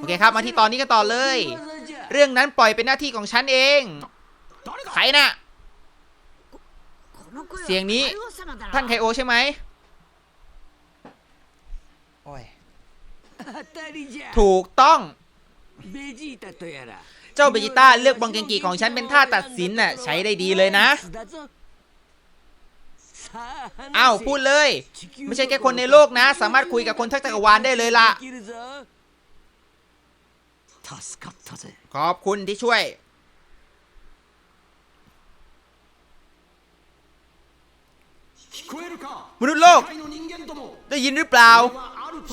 โอเคครับมาที่ตอนนี้กันต่อเลย เรื่องนั้นปล่อยเป็นหน้าที่ของฉันเองใครน่ะเสียงนี้ท่านไคโอใช่ไหมโอ้ยถูกต้อง เจ้าเบจิต้าเลือกบองเกงกีของฉันเป็นท่าตัดสินน่ะใช้ได้ดีเลยนะอ้าวพูดเลย ไม่ใช่แค่คนในโลกนะ สามารถคุยกับคนทั้งจักรวาลได้เลยล่ะ ขอบคุณที่ช่วยมนุษย์โลกได้ยินหรือเปล่า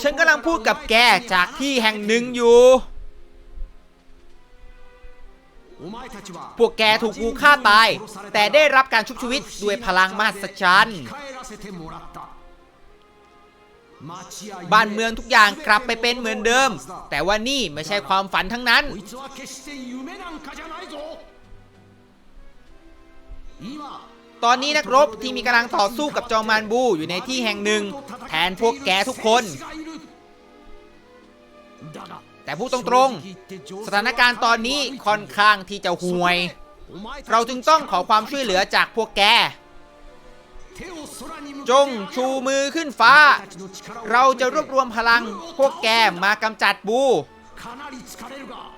ฉันกำลังพูดกับแกจากที่แห่งหนึ่งอยู่พวกแกถูกงูฆ่าตาย แต่ได้รับการชุบชีวิตด้วยพลังมหัศจรรย์ บ้านเมืองทุกอย่างกลับไปเป็นเหมือนเดิม แต่ว่านี่ไม่ใช่ความฝันทั้งนั้น ตอนนี้นักรบที่มีกำลังต่อสู้กับจอมมานบูอยู่ในที่แห่งหนึ่ง แทนพวกแกทุกคน แต่พูดตรงๆ สถานการณ์ตอนนี้ค่อนข้างที่จะห่วย เราจึงต้องขอความช่วยเหลือจากพวกแก จงชูมือขึ้นฟ้า เราจะรวบรวมพลังพวกแกมากำจัดบู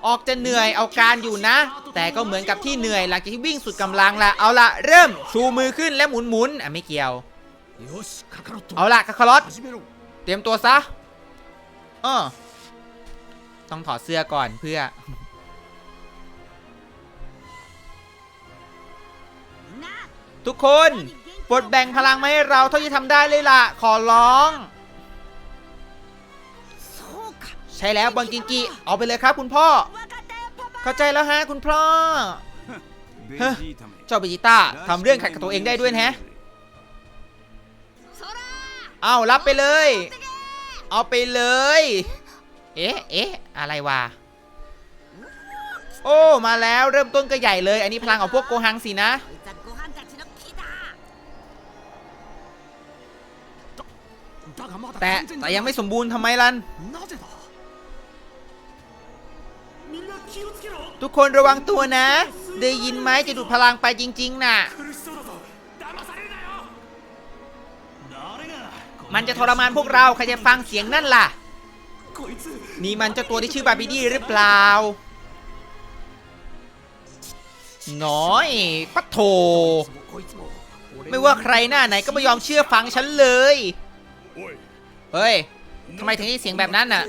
ออกจะเหนื่อยเอาการอยู่นะ แต่ก็เหมือนกับที่เหนื่อยหลังจากที่วิ่งสุดกำลังละเอาละเริ่มชูมือขึ้นและหมุนหมุนๆอะไม่เกี่ยว เอาละกาคารอตเตรียมตัวซะเออต้องถอดเสื้อก่อนเพื่อทุกคน ปลดแบ่งพลังมาให้เราเท่าที่ทำได้เลยล่ะ ขอร้อง ใช่แล้วบอลกิงกิเอาไปเลยครับคุณพ่อ เข้าใจแล้วฮะคุณพ่อเเจ้าเบจิต้าทำเรื่องขัดกับตัวเองได้ด้วยแฮะเอารับไปเลย เอาไปเลย เอ๊ะเอ๊ะอะไรวะโอ้ มาแล้วเริ่มต้นก็ใหญ่เลย อันนี้พลังของพวกโกหังสินะ แต่แต่ยังไม่สมบูรณ์ทำไมลัน ทุกคนระวังตัวนะ ได้ยินไหมจะดูดพลังไปจริง ๆ น่ะ มันจะทรมานพวกเรา ใครจะฟังเสียงนั่นล่ะ นี่มันเจ้าตัวที่ชื่อบาบิดี้หรือเปล่า น้อยปัดโถไม่ว่าใครหน้าไหนก็ไม่ยอมเชื่อฟังฉันเลย เฮ้ยทำไมถึงได้เสียงแบบนั้นน่ะ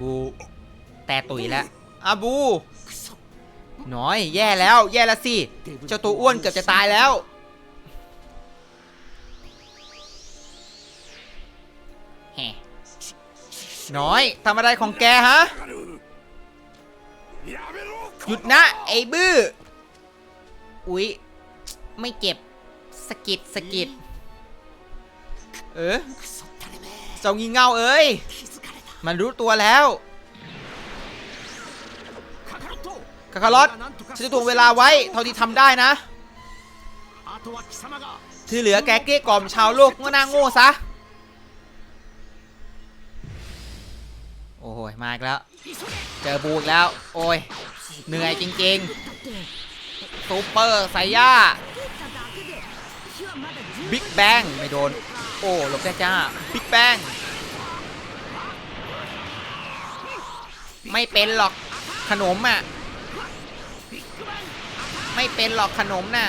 บูแต่ตุ๋ยแล้วอาบู น้อย แย่แล้ว แย่แล้วสิ เจ้าตัวอ้วนเกือบจะตายแล้ว น้อยทำอะไรของแกฮะ หยุดนะ ไอ้บื้อ อุ๊ย ไม่เจ็บ สะกิดสะกิดเออเจ้างีเง่าเอ้ย มันรู้ตัวแล้วคาคารอตฉันจะทวงเวลาไว้ เท่าที่ทำได้นะ ที่เหลือแกเกลี้ยกล่อมชาวโลกก็น่าโง่ซะ โอ้ย มาอีกแล้ว เจอบูอีกแล้ว โอ้ย เหนื่อยจริงๆซูเปอร์ไซย่า บิ๊กแบงไม่โดน โอ้หลบจ้จ้าบิ๊กแบงไม่เป็นหรอกขนมอะไม่เป็นหรอกขนมน่ะ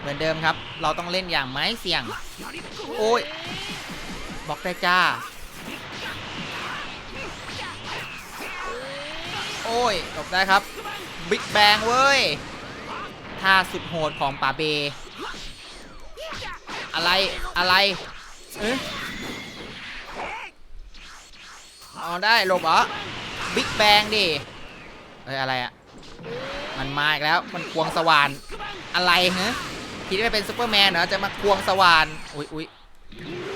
เหมือนเดิมครับ เราต้องเล่นอย่างไม้เสี่ยง โอ้ยบอกได้จ้า โอ้ยหลบได้ครับ บิ๊กแบงเว้ยท่าสุดโหดของป่าเบ อะไรอะไรเอ๊ะเอาได้หลบเหรอบิ๊กแบงดิเอ้ยอะไรอะมันมาอีกแล้วมันควงสว่านอะไรฮะคิดว่าเป็นซูเปอร์แมนเหรอจะมาควงสว่านอุ๊ยอุ๊ย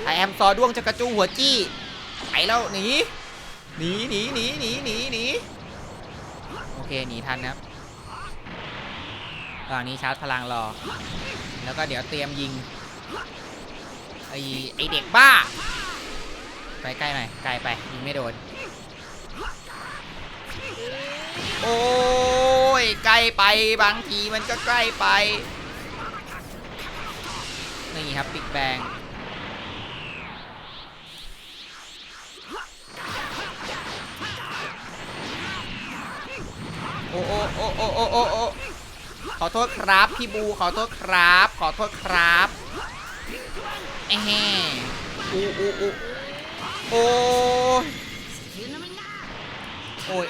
ไอแอมซอด้วงจะกระจูหัวจี้ไปแล้วหนีหนีหนีหนีหนีหนีหนีโอเคหนีทันนะครับตอนนี้ชาร์จพลังรอ แล้วก็เดี๋ยวเตรียมยิง อไอเด็กบ้า ไปใกล้หน่อยไกลไปยิงไม่โดน โอ้ยใกล้ไปบางทีมันก็ใกล้ไปนี่ครับบิ๊กแบงโอ้โอ้โอ้โอ้โอ้โอ้ขอโทษครับ พี่บูขอโทษครับ ขอโทษครับ เอ้อู้อู้อู้โอ้ยโอ้ย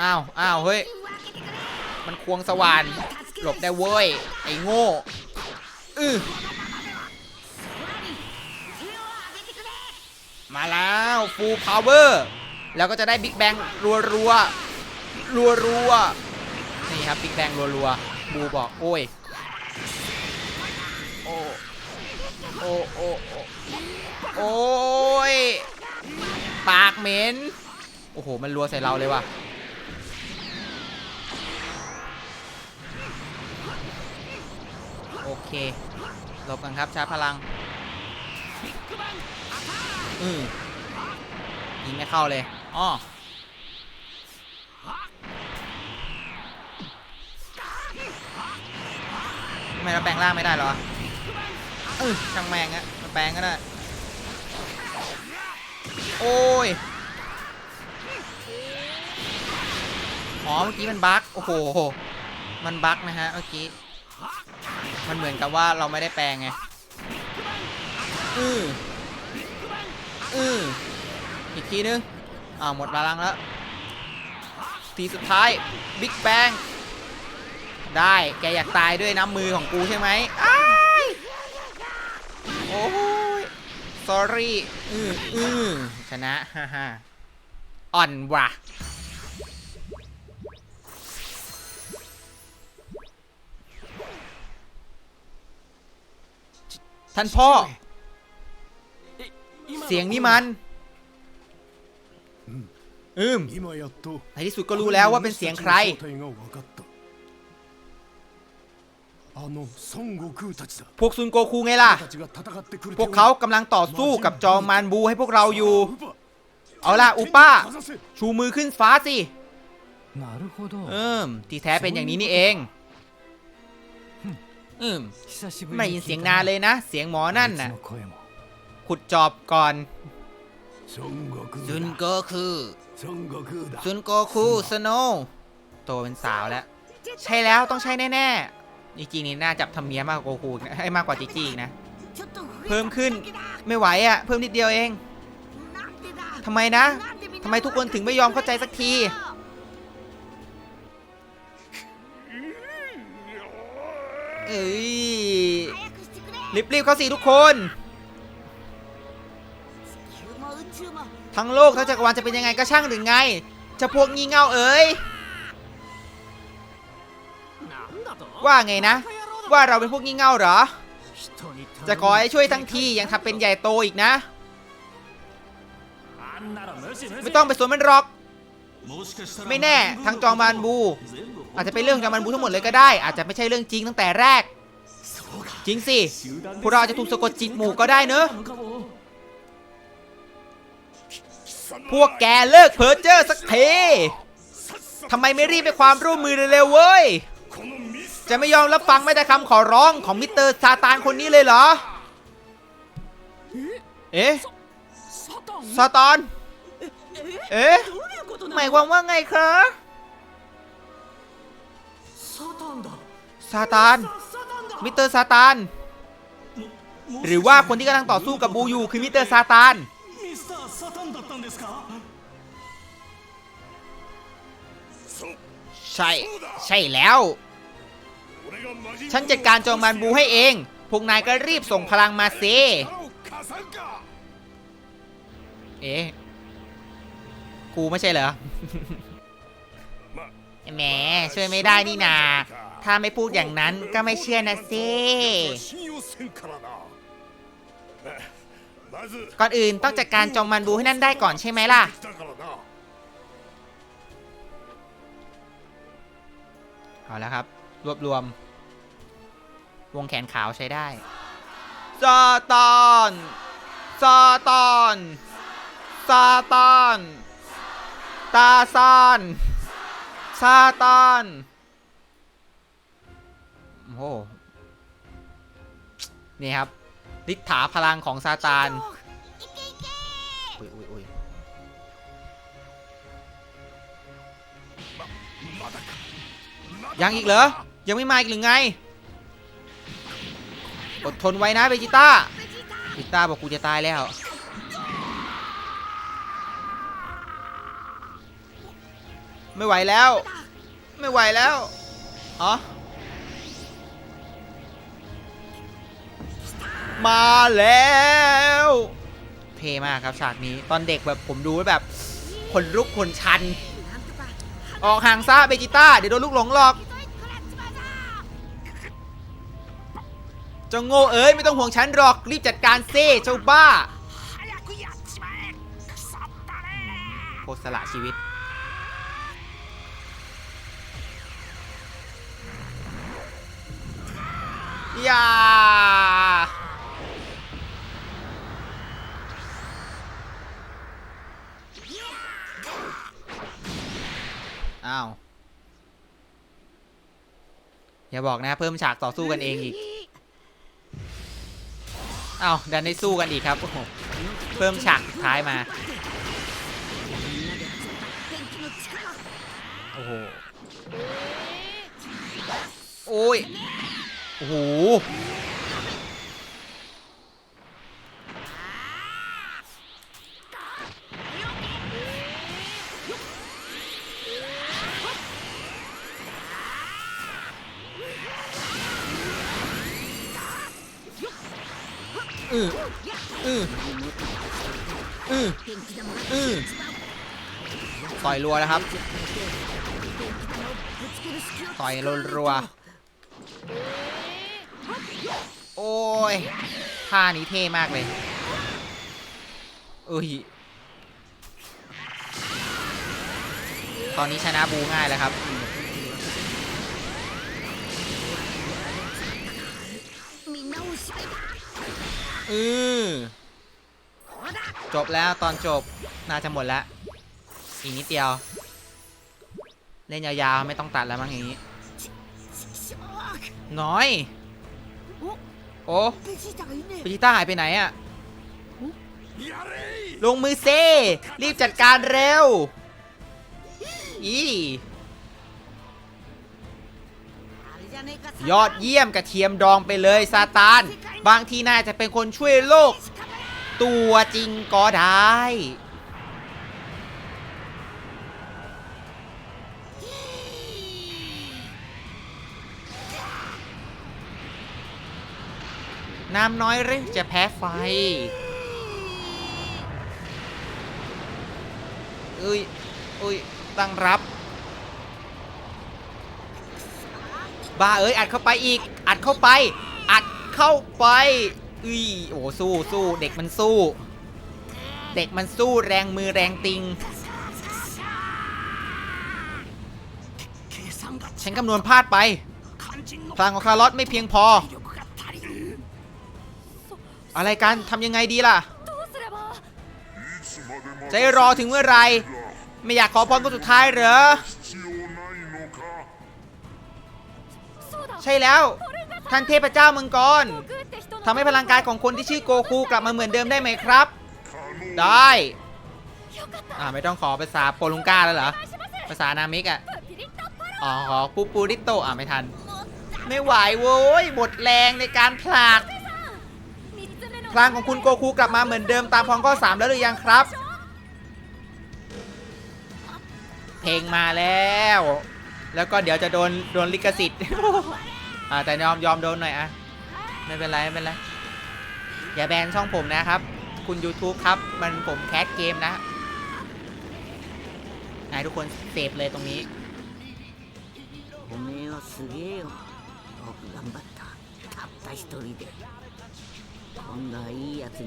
อ้าวอ้าวเฮ้ย มันควงสว่าน หลบได้เว้ย ไอ้โง่อือมาแล้วฟูลพาวเวอร์ แล้วก็จะได้บิ๊กแบงรัวรัวรัวรัวนี่ครับบิ๊กแบงรัวรัวบูบอก โอ้ย โอ้ โอ้โอ้โอ้ยปากเหม็น โอ้โห มันรัวใส่เราเลยว่ะ โอเคหลบกันครับชาร์จพลัง อืมยิงไม่เข้าเลยอ้อทำไมเราแปลงร่างไม่ได้หรอ เออช่างแมงอะมันแปลงก็ได้ โอ้ย อ๋อ เมื่อกี้มันบั๊กโอ้โห มันบั๊กนะฮะ เมื่อกี้ มันเหมือนกับว่าเราไม่ได้แปลงไง อืออืออีกทีนึงอ้าวหมดพลังแล้ว ทีสุดท้าย บิ๊กแบงได้ แกอยากตายด้วยน้ำมือของกูใช่ไหมอ้า อรี่อืออือชนะฮ่าฮ่าอ่อนว่ะท่านพ่อ เสียงนี่มัน อืมในที่สุดก็รู้แล้วว่าเป็นเสียงใคร พวกซุนโกคูไงล่ะ พวกเขากำลังต่อสู้กับจอมมานบูให้พวกเราอยู่ เอาล่ะอุป้า ชูมือขึ้นฟ้าสิอืมที่แท้เป็นอย่างนี้นี่เองอืมไม่ยินเสียงนาเลยนะ เสียงหมอนั่นน่ะ ขุดจอบก่อนซุนโกคูซุนโกคูสโนโตเป็นสาวแล้ว ใช่แล้วต้องใช่แน่ ๆ จริงๆนี่น่าจับทำเมียมากกว่าโกคูอีกนะให้มากกว่าจิจิอีกนะ เพิ่มขึ้นไม่ไหวอะ เพิ่มนิดเดียวเองทำไมนะทำไมทุกคนถึงไม่ยอมเข้าใจสักที เอ้ยรีบๆเข้าสิทุกคน ทั้งโลกทั้งจักรวาลจะเป็นยังไงก็ช่างหรือไง จะพวกงี่เง่าเอ๋ย ว่าไงนะ ว่าเราเป็นพวกงี่เง่าเหรอ จะขอให้ช่วยทั้งทียังทำเป็นใหญ่โตอีกนะ ไม่ต้องไปสวนมันหรอก ไม่แน่ทางจองมานบู อาจจะเป็นเรื่องจองมานบูทั้งหมดเลยก็ได้ อาจจะไม่ใช่เรื่องจริงตั้งแต่แรก จริงสิพวกเราจะถูกสะกดจิตหมู่ก็ได้เนอะพวกแกเลิกเพ้อเจอร์สักทีทำไมไม่รีบไปความร่วมมือเร็วๆเว้ย จะไม่ยอมรับฟังไม่ได้คำขอร้องของมิสเตอร์ซาตานคนนี้เลยเหรอ เอ๊ะซาตาน เอ๊ะ หมายความว่าไงครับซาตาน มิสเตอร์ซาตาน หรือว่าคนที่กำลังต่อสู้กับบูยูคือมิสเตอร์ซาตาน ใช่ ใช่แล้ว ฉันจัดการจองมันบูให้เอง พวกนายก็รีบส่งพลังมาเซเอ๊ะกูไม่ใช่เหรอแหมช่วยไม่ได้นี่นา ถ้าไม่พูดอย่างนั้นก็ไม่เชื่อนะสิก่อนอื่นต้องจัดการจองมันบูให้นั่นได้ก่อนใช่ไหมล่ะ เอาแล้วครับ รวบรวม วงแขนขาวใช้ได้ซาตานซาตานซาตานตาซานซาตานโอ้โหนี่ครับฤทธาพลังของซาตานยังอีกเหรอ ยังไม่มาอีกหรือไง อดทนไว้นะเบจิต้าเบจิต้าบอกกูจะตายแล้ว ไม่ไหวแล้ว ไม่ไหวแล้วอ๋อมาแล้ว เท่มากครับฉากนี้ตอนเด็กแบบผมดูแล้วแบบขนลุกขนชัน ออกห่างซะเบจิต้า เดี๋ยวโดนลูกหลงหลอก เจ้าโง่เอ้ยไม่ต้องห่วงฉันหรอกรีบจัดการเซ่เจ้าบ้าโคตรสละชีวิต อย่าอ้าว อย่าบอกนะ เพิ่มฉากต่อสู้กันเองอีก อ้าวดันได้สู้กันอีกครับโอ้โหเพิ่มฉากท้ายมาโอ้โหโอ้ยโอ้โห รัวแล้วครับ ต่อยรัวๆโอ้ยท่านี้เท่มากเลยเอ้ยตอนนี้ชนะบูง่ายแล้วครับ อือจบแล้วตอนจบน่าจะหมดแล้ว อีกนิดเดียว เล่นยาวๆ ไม่ต้องตัดแล้วมั้งอย่างนี้ น้อย โอ้ฟูจิต้าหายไปไหนอะลงมือเซ รีบจัดการเร็ว อียอดเยี่ยมกระเทียมดองไปเลยซาตาน บางทีน่าจะเป็นคนช่วยโลก ตัวจริงก็ได้ น้ำน้อยหรือจะแพ้ไฟ อุ้ย อุ้ย ตั้งรับ บ้าเอ้ย อัดเข้าไปอีก อัดเข้าไป อัดเข้าไป อุ้ย โอ้สู้สู้ เด็กมันสู้ เด็กมันสู้แรงมือแรงติง ฉันคำนวณพลาดไปพลังของคาร์ลอตไม่เพียงพอ อะไรกันทำยังไงดีล่ะ จะรอถึงเมื่อไร ไม่อยากขอพรคนสุดท้ายเหรอ ใช่แล้ว ท่านเทพเจ้ามังกรทำให้พลังกายของคนที่ชื่อโกคูกลับมาเหมือนเดิมได้ไหมครับ ได้อ่าไม่ต้องขอภาษาโปลุงกาแล้วเหรอ ภาษานามิกอะ อ๋อขอปูปูริโตอ่าไม่ทัน ไม่ไหวโว้ยหมดแรงในการผลัก พลังของคุณโกคูกลับมาเหมือนเดิมตามพองข้อ 3 แล้วหรือยังครับ เพลงมาแล้ว แล้วก็เดี๋ยวจะโดนโดนลิขสิทธิ์ อ่าแต่ยอมยอมโดนหน่อยอ่ะ ไม่เป็นไรไม่เป็นไร อย่าแบนช่องผมนะครับ คุณ YouTube ครับ มันผมแคสเกมนะนายทุกคนเสพเลยตรงนี้ おめえはすげえよよく頑張ったたった一人で今度はいいやつに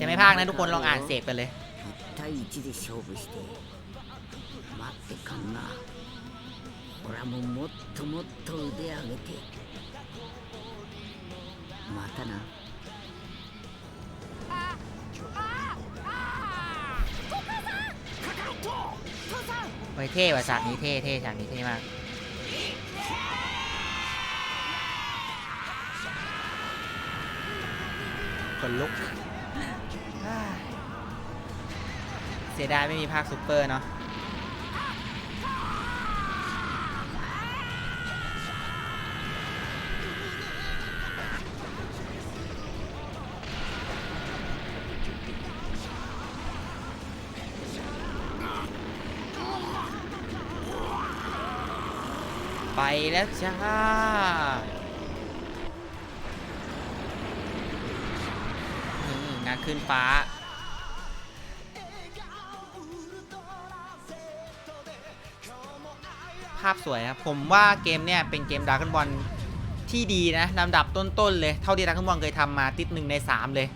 จะไม่พากนะทุกคนลองอ่านเสพกันเลยโอ้เท่ว่ะฉากนี้เท่เท่ฉากนี้เท่มาก คนลุก เสียดายไม่มีภาคซูเปอร์เนาะไปแล้วจ้า ขึ้นฟ้า ภาพสวยครับ ผมว่าเกมเนี่ยเป็นเกมดาร์กบอลที่ดีนะลำดับต้นๆเลย เท่าที่ดาร์กบอลเคยทำมาติดหนึ่งใน 3 เลย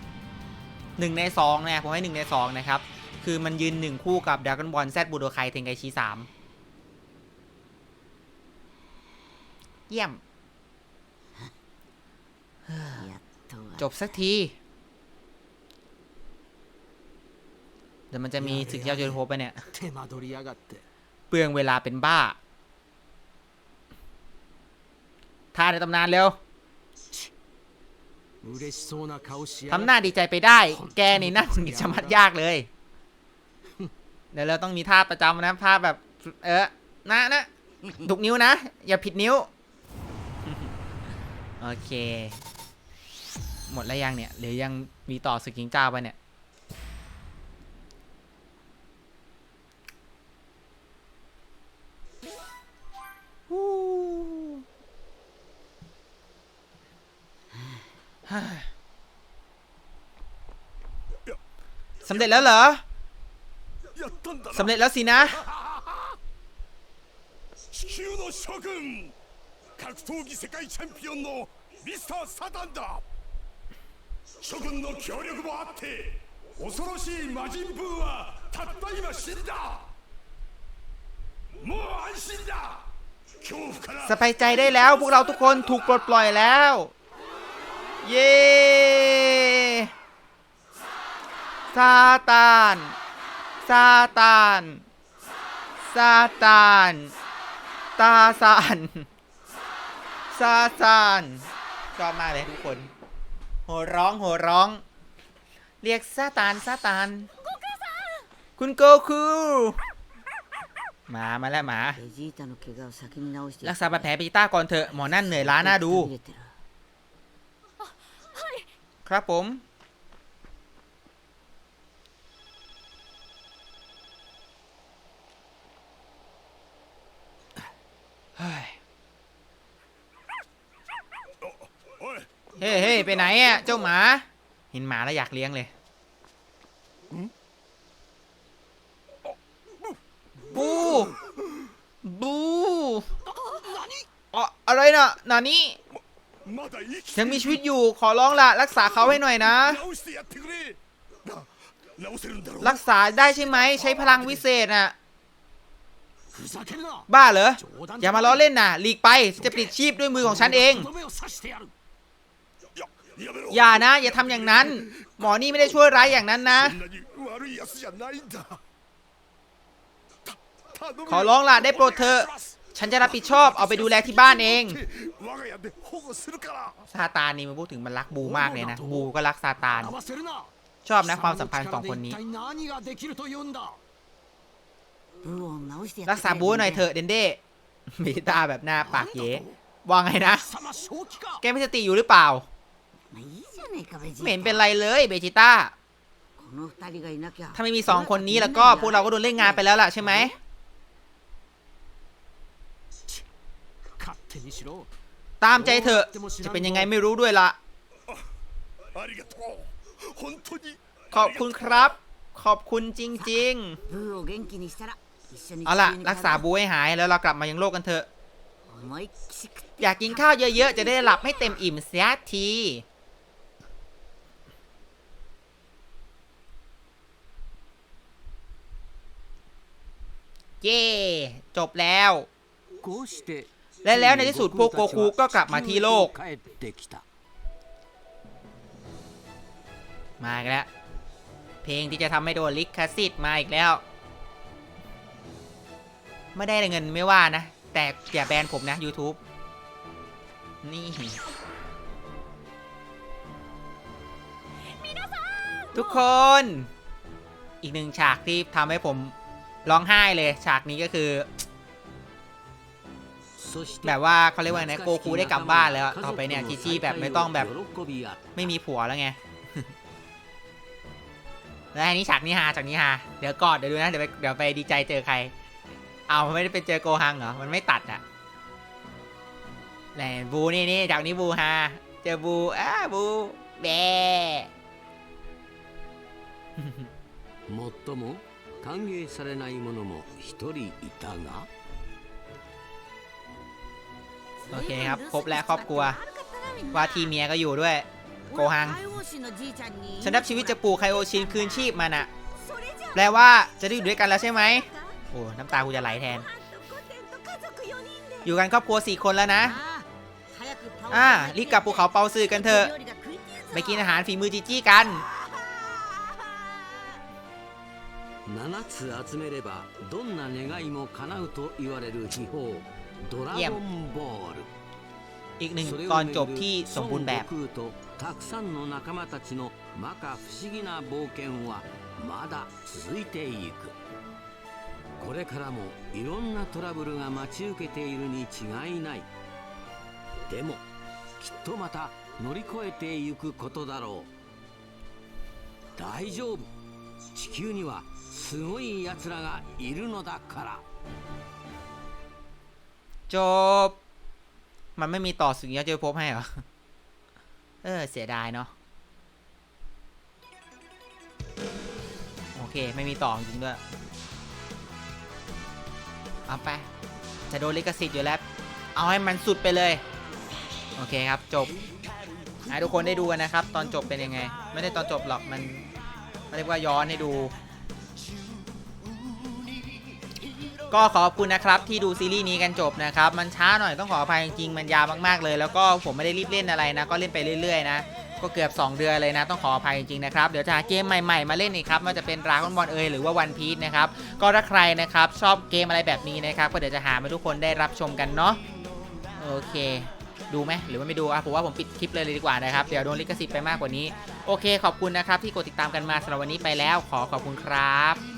1 ใน2เนี่ยผมให้ 1 ใน 2 นะครับ คือมันยืน 1 คู่กับดาร์กบอลแซดบูโดไคเทงไกชี3เยี่ยมจบสักที เดี๋ยวมันจะมีสึกยอดยูโรไปเนี่ย เปลืองเวลาเป็นบ้าท่าในตำนานเร็วทำหน้าดีใจไปได้ แกนี่น่าสะมัดยากเลย เดี๋ยวเราต้องมีท่าประจำนะท่าแบบ เออนะนะถูกนิ้วนะ อย่าผิดนิ้ว โอเค หมดแล้วยังเนี่ย หรือยังมีต่อสึกหิงเจ้าไปเนี่ย สำเร็จแล้วเหรอ やったんだ สำ な เร็จแล้วสินะ 地球の諸君格闘技世界チャンピオンのミスター・サタンだ諸君の協力もあって恐ろしい魔人ブーはたった今死んだもう安心だ恐怖から สบายใจได้แล้ว พวกเราทุกคนถูกปลดปล่อยแล้ว เย่ซาตานซาตานซาตานตาซานซาซานชอบมากเลยทุกคน โหร้องโหร้อง เรียกซาตานซาตาน คุณโกคูมามาแล้วหมา รักษาบาดแผลปิต้าก่อนเถอะหมอนั่นเหนื่อยล้าหน้าดู ครับผม เฮ้ย เฮ้ยไปไหนอะ เจ้าหมา เห็นหมาแล้วอยากเลี้ยงเลยบูบูอ๋ออะไรนะนานี่ ยังมีชีวิตอยู่ขอร้องละรักษาเขาให้หน่อยนะ รักษาได้ใช่ไหมใช้พลังวิเศษน่ะบ้าเหรออย่ามาล้อเล่นน่ะหลีกไปจะปิดชีพด้วยมือของฉันเอง อย่านะ อย่าทำอย่างนั้น หมอนี่ไม่ได้ช่วยร้ายอย่างนั้นนะ ขอร้องละได้โปรดเธอ ฉันจะรับผิดชอบเอาไปดูแลที่บ้านเองซาตานนี่มันพูดถึงมันรักบูมากเลยนะบูก็รักซาตานชอบนะความสัมพันธ์สองคนนี้ รักษาบูหน่อยเถอะเดนเด้มีตาแบบหน้าปากเย๋ว่าไงนะ แกไม่สติอยู่หรือเปล่าไม่เห็นเป็นไรเลยเบจิต้าถ้าไม่มีสองคนนี้แล้วก็พวกเราก็โดนเล่นงานไปแล้วล่ะใช่ไหม ตามใจเถอะ จะเป็นยังไงไม่รู้ด้วยละขอบคุณครับ ขอบคุณจริง ๆ เอาล่ะ รักษาบูให้หายแล้วเรากลับมายังโลกกันเถอะ อยากกินข้าวเยอะๆ จะได้หลับให้เต็มอิ่มเสียทีเย่จบแล้ว และแล้วในที่สุดพวกโกคูก็กลับมาที่โลก มาอีกแล้ว เพลงที่จะทำให้โดนลิขสิทธิ์มาอีกแล้ว ไม่ได้เงินไม่ว่านะ แต่อย่าแบนผมนะ YouTube นี่ ทุกคน อีกหนึ่งฉากที่ทำให้ผมร้องไห้เลย ฉากนี้ก็คือ แบบว่าเขาเรียกว่าไงนะโกคูได้กลับบ้านแล้วอะต่อไปเนี่ยจีจี้แบบไม่ต้องแบบ 喜び合っ ไม่มีผัวแล้วไง แล้วอันนี้ฉากนี้ฮาฉากนี้ฮาเดี๋ยวกอดเดี๋ยวดูนะ เดี๋ยวไปเดี๋ยวไปดีใจเจอใคร เอาไม่ได้ไปเจอโกฮังเหรอ มันไม่ตัดอ่ะแหนบูนี่นี่จากนี้บูฮา เจอบูอ้าบูแบ もっとも歓迎されない者も一人いたが โอเคครับ ครบแล้วครอบครัว ว่าทีเมียก็อยู่ด้วย โกฮัง ฉันรับชีวิตจะปลูกไคโอชินคืนชีพมันอะแปลว่าจะได้อยู่ด้วยกันแล้วใช่ไหม โอ้น้ำตากูจะไหลแทน อยู่กันครอบครัวสี่คนแล้วนะ อ่า รีบกลับภูเขาเปาซือกันเถอะ ไปกินอาหารฝีมือจีจี้กัน 7つ集めればどんな願いも叶うと言われる秘宝 ドラゴンボール อีกหนึ่ง それ ตอ を น め จบ ぐ ที่ る สมบูรณ์แบบ 孫悟空とたくさんの仲間たちの摩訶不思議な冒険はまだ続いていくこれからもいろんなトラブルが待ち受けているに違いないでもきっとまた乗り越えていくことだろう大丈夫地球にはすごい奴らがいるのだから จบ มันไม่มีต่อสิ่งที่เจอพบให้เหรอ เออ เสียดายเนาะ โอเค ไม่มีต่อจริงด้วย เอาไป จะโดนลิขสิทธิ์อยู่แล้ว เอาให้มันสุดไปเลย โอเคครับ จบให้ทุกคนได้ดูกันนะครับ ตอนจบเป็นยังไง ไม่ได้ตอนจบหรอก มันมันเรียกว่าย้อนให้ดู ก็ขอบคุณนะครับที่ดูซีรีส์นี้กันจบนะครับมันช้าหน่อยต้องขออภัยจริงๆมันยาวมากๆเลย แล้วก็ผมไม่ได้รีบเล่นอะไรนะ ก็เล่นไปเรื่อยๆนะก็เกือบ 2 เดือนเลยนะ ต้องขออภัยจริงๆนะครับเดี๋ยวจะหาเกมใหม่ๆ มาเล่นอีกครับไม่ว่าจะเป็นรา g อนบอลเอยหรือว่าวันพีชนะครับก็ถ้าใครนะครับชอบเกมอะไรแบบนี้นะครับก็เดี๋ยวจะหามาทุกคนได้รับชมกันเนาะโอเค ดูไหมหรือว่าไม่ดูอะผมว่าผมปิดคลิปเลยเลยดีกว่านะครับเดี๋ยวโดนลิขสิทธิ์ไปมากกว่านี้ โอเค ขอบคุณนะครับที่กดติดตามกันมาสำหรับวันนี้ไปแล้ว ขอขอบคุณครับ